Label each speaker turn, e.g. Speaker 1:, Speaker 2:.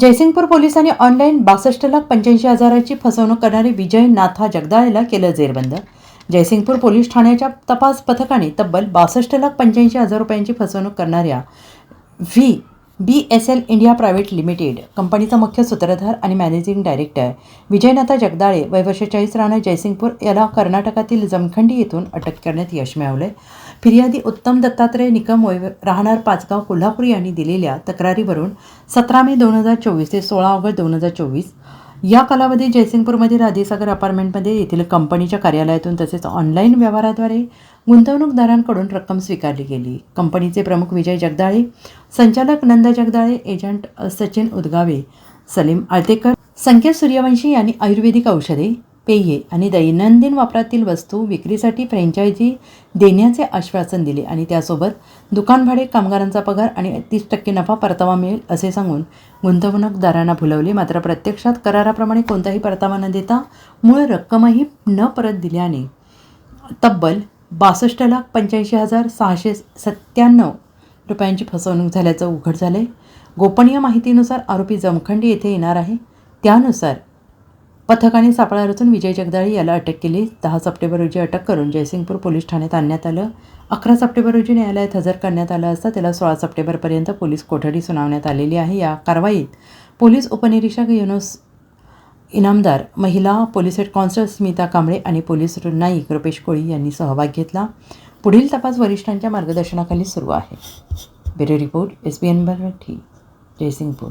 Speaker 1: जयसिंगपूर पोलिसांनी ऑनलाईन बासष्ट लाख पंच्याऐंशी हजाराची फसवणूक करणारे विजय नाथा जगदाळेला केलं जेरबंद. जयसिंगपूर पोलीस ठाण्याच्या तपास पथकाने तब्बल बासष्ट लाख पंच्याऐंशी हजार रुपयांची फसवणूक करणाऱ्या V B S L India private limited कंपनीचा मुख्य सूत्रधार आणि मॅनेजिंग डायरेक्टर विजयनाथा जगदाळे वय वर्ष चाळीस राहणार जयसिंगपूर याला कर्नाटकातील जमखंडी येथून अटक करण्यात यश मिळवले फिर्यादी उत्तम दत्तात्रय निकमोय राहणार पाचगाव कोल्हापूर यांनी दिलेल्या तक्रारीवरून सतरा मे दोन हजार चोवीस ते सोळा ऑगस्ट दोन हजार चोवीस या कालावधीत जयसिंगपूरमध्ये राधेसागर अपार्टमेंटमध्ये येथील कंपनीच्या कार्यालयातून तसेच ऑनलाईन व्यवहाराद्वारे गुंतवणूकदारांकडून रक्कम स्वीकारली गेली. कंपनीचे प्रमुख विजय जगदाळे संचालक नंद जगदाळे एजंट सचिन उदगावे सलीम आळतेकर संकेत सूर्यवंशी यांनी आयुर्वेदिक औषधे पेये आणि दैनंदिन वापरातील वस्तू विक्रीसाठी फ्रँचायझी देण्याचे आश्वासन दिले आणि त्यासोबत दुकान भाडे कामगारांचा पगार आणि तीस टक्के नफा परतावा मिळेल असे सांगून गुंतवणूकदारांना भुलवले. मात्र प्रत्यक्षात कराराप्रमाणे कोणताही परतावा न देता मूळ रक्कमही न परत दिल्याने तब्बल बासष्ट लाख पंच्याऐंशी हजार सहाशे सत्त्याण्णव रुपयांची फसवणूक झाल्याचं उघड झालं आहे गोपनीय माहितीनुसार आरोपी जमखंडी येथे येणार आहे. त्यानुसार पथकाने सापळा रचून विजय जगदाळे याला अटक केली. दहा सप्टेंबर रोजी अटक करून जयसिंगपूर पोलीस ठाण्यात आणण्यात आलं. अकरा सप्टेंबर रोजी न्यायालयात हजर करण्यात आलं असता त्याला सोळा सप्टेंबरपर्यंत पोलीस कोठडी सुनावण्यात आलेली आहे. या कारवाईत पोलीस उपनिरीक्षक युनुस इनामदार महिला police head constable Smita Kamble आणि पोलीस नाईक रुपेश कोळी यांनी सहभाग घेतला. पुढील तपास वरिष्ठांच्या मार्गदर्शनाखाली सुरू आहे. Bureau report S B N Marathi Jaysingpur.